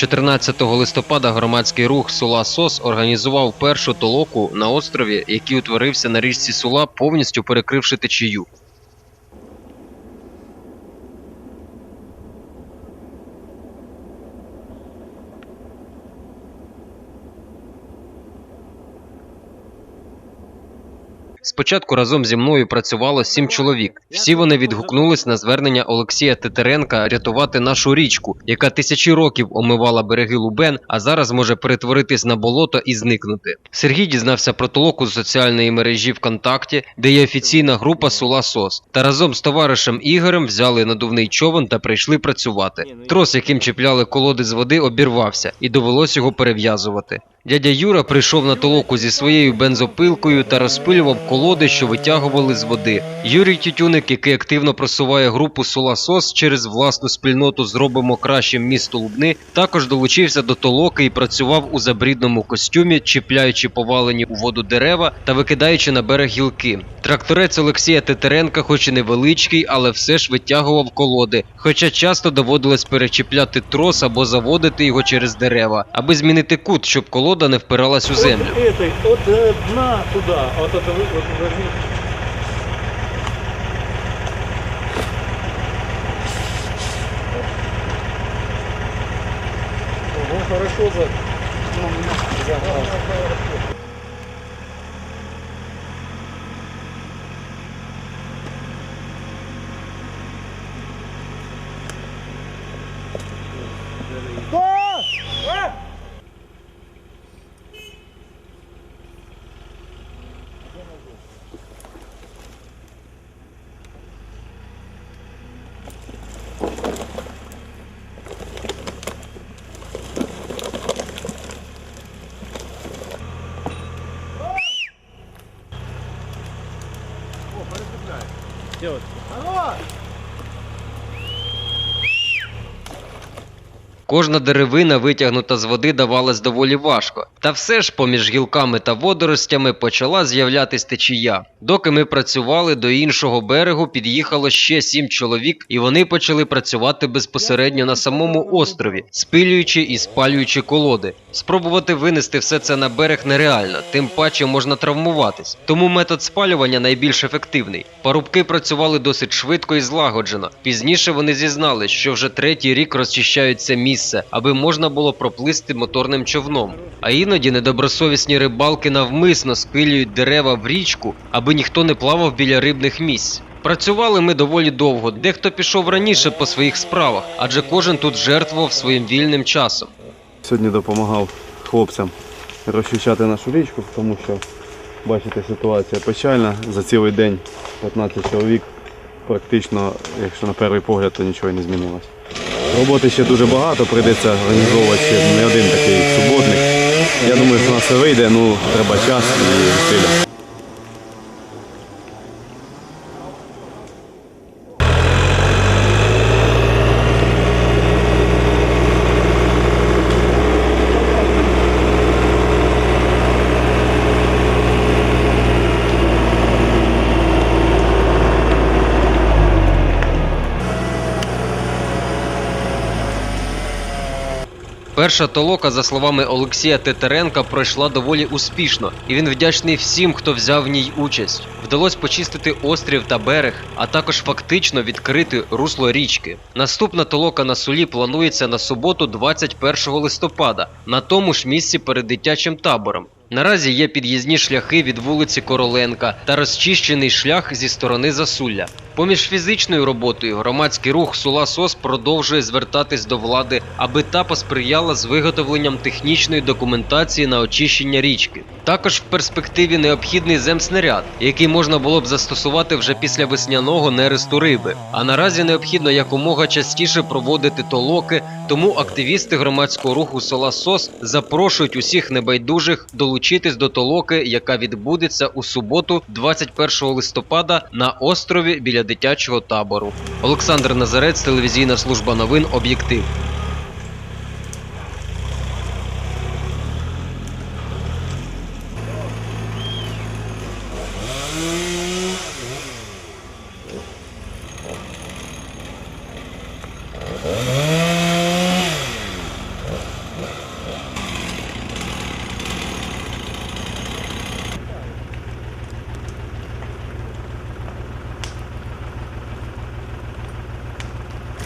14 листопада громадський рух Сула СОС організував першу толоку на острові, який утворився на річці Сула, повністю перекривши течію. Спочатку разом зі мною працювало сім чоловік. Всі вони відгукнулись на звернення Олексія Тетеренка рятувати нашу річку, яка тисячі років омивала береги Лубен, а зараз може перетворитись на болото і зникнути. Сергій дізнався про толоку з соціальної мережі ВКонтакті, де є офіційна група Сула СОС, та разом з товаришем Ігорем взяли надувний човен та прийшли працювати. Трос, яким чіпляли колоди з води, обірвався, і довелось його перев'язувати. Дядя Юра прийшов на толоку зі своєю бензопилкою та розпилював колоди, що витягували з води. Юрій Тютюник, який активно просуває групу Сула СОС через власну спільноту Зробимо кращим місто Лубни, також долучився до толоки і працював у забрідному костюмі, чіпляючи повалені у воду дерева та викидаючи на берег гілки. Тракторець Олексія Тетеренка, хоч і невеличкий, але все ж витягував колоди, хоча часто доводилось перечіпляти трос або заводити його через дерева, аби змінити кут, щоб колода не впиралась у землю. От, этой, от э, дна туда, а вот это вы- вот возьми. Ого, хорошо за... загнал. Делать. Кожна деревина, витягнута з води, давалась доволі важко. Та все ж поміж гілками та водоростями почала з'являтись течія. Доки ми працювали, до іншого берегу під'їхало ще сім чоловік, і вони почали працювати безпосередньо на самому острові, спилюючи і спалюючи колоди. Спробувати винести все це на берег нереально, тим паче можна травмуватись. Тому метод спалювання найбільш ефективний. Парубки працювали досить швидко і злагоджено. Пізніше вони зізнали, що вже третій рік розчищають це місце, аби можна було проплисти моторним човном. А іноді недобросовісні рибалки навмисно спилюють дерева в річку, аби ніхто не плавав біля рибних місць. Працювали ми доволі довго. Дехто пішов раніше по своїх справах, адже кожен тут жертвував своїм вільним часом. Сьогодні допомагав хлопцям розчищати нашу річку, тому що бачите, ситуація печальна. За цілий день 15 чоловік. Практично, якщо на перший погляд, то нічого не змінилось. Роботи ще дуже багато, прийдеться організовувати ще не один такий суботник. Я думаю, що у нас все вийде, ну треба час і зусилля. Перша толока, за словами Олексія Тетеренка, пройшла доволі успішно, і він вдячний всім, хто взяв в ній участь. Вдалося почистити острів та берег, а також фактично відкрити русло річки. Наступна толока на сулі планується на суботу, 21 листопада, на тому ж місці перед дитячим табором. Наразі є під'їзні шляхи від вулиці Короленка та розчищений шлях зі сторони Засулля. Поміж фізичною роботою громадський рух Сула СОС продовжує звертатись до влади, аби та посприяла з виготовленням технічної документації на очищення річки. Також в перспективі необхідний земснаряд, який можна було б застосувати вже після весняного нересту риби. А наразі необхідно якомога частіше проводити толоки, тому активісти громадського руху Сола СОС запрошують усіх небайдужих долучитись до толоки, яка відбудеться у суботу, 21 листопада, на острові біля дитячого табору. Олександр Назарець, телевізійна служба новин Об'єктив.